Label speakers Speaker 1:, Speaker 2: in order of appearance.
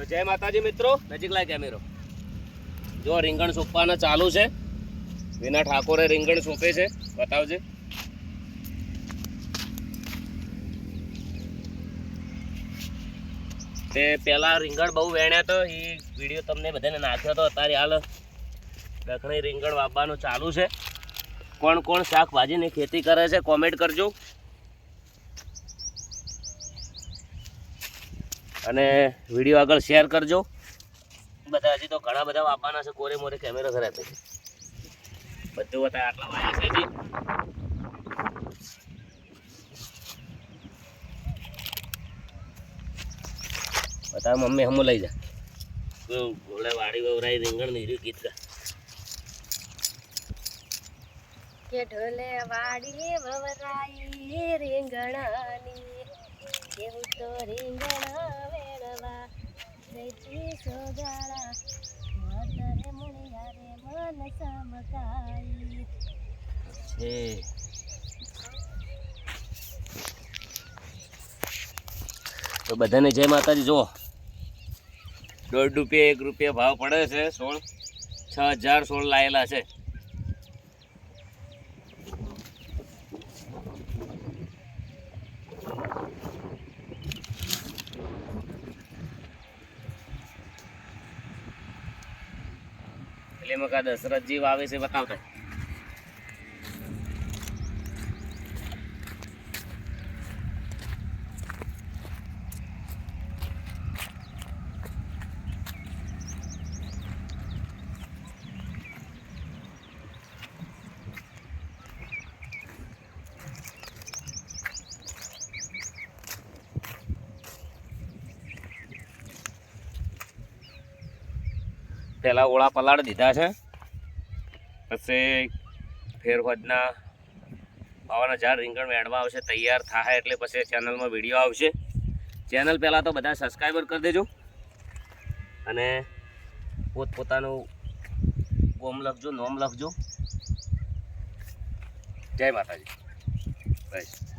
Speaker 1: તો જય માતાજી મિત્રો. નજીક લાય કેમેરો જો રીંગણ સોંપવાના ચાલુ છે. વિના ઠાકોરે રીંગણ સોંપે છે. બતાવજે. તે પેલા રીંગણ બહુ વેણ્યા તો એ વીડિયો તમને બધાને નાખ્યો હતો અત્યારે હાલ દખણી રીંગણ વાવવાનું ચાલુ છે. કોણ કોણ શાકભાજીની ખેતી કરે છે કોમેન્ટ કરજો. અને વીડિયો આગળ શેર કરજો. બધા હજી તો ઘણા બધા વાપરના છે. કોરે મોરે કેમેરા ઘરે છે બધું બતા આટલા વાયા છે બતા મમ્મી હમું લઈ જા. ઘોડે વાડી વવરાઈ રીંગણ નીર્યું ગીત ગા.
Speaker 2: કે ઢોલે વાડી વવરાઈ રીંગણાની કેવું તો રીંગણા
Speaker 1: તો બધાને જય માતાજી, જુઓ. દોઢ રૂપિયા, એક રૂપિયા ભાવ પડે છે, સોળ. છ હજાર સોળ લાયેલા છે. એટલે એમાં કા દશરથજી આવે છે બતાવતા પહેલા ઓળા પલાળ દીધા છે. પછી ફેરહોદના પાવાના ઝાડ રીંગણ વેણવા આવશે, તૈયાર થાય એટલે પછી ચેનલમાં વીડિયો આવશે. ચેનલ પહેલાં તો બધા સબસ્ક્રાઈબર કરી દેજો. અને પોતપોતાનું ગોમ લખજો, નોમ લખજો. જય માતાજી. બસ.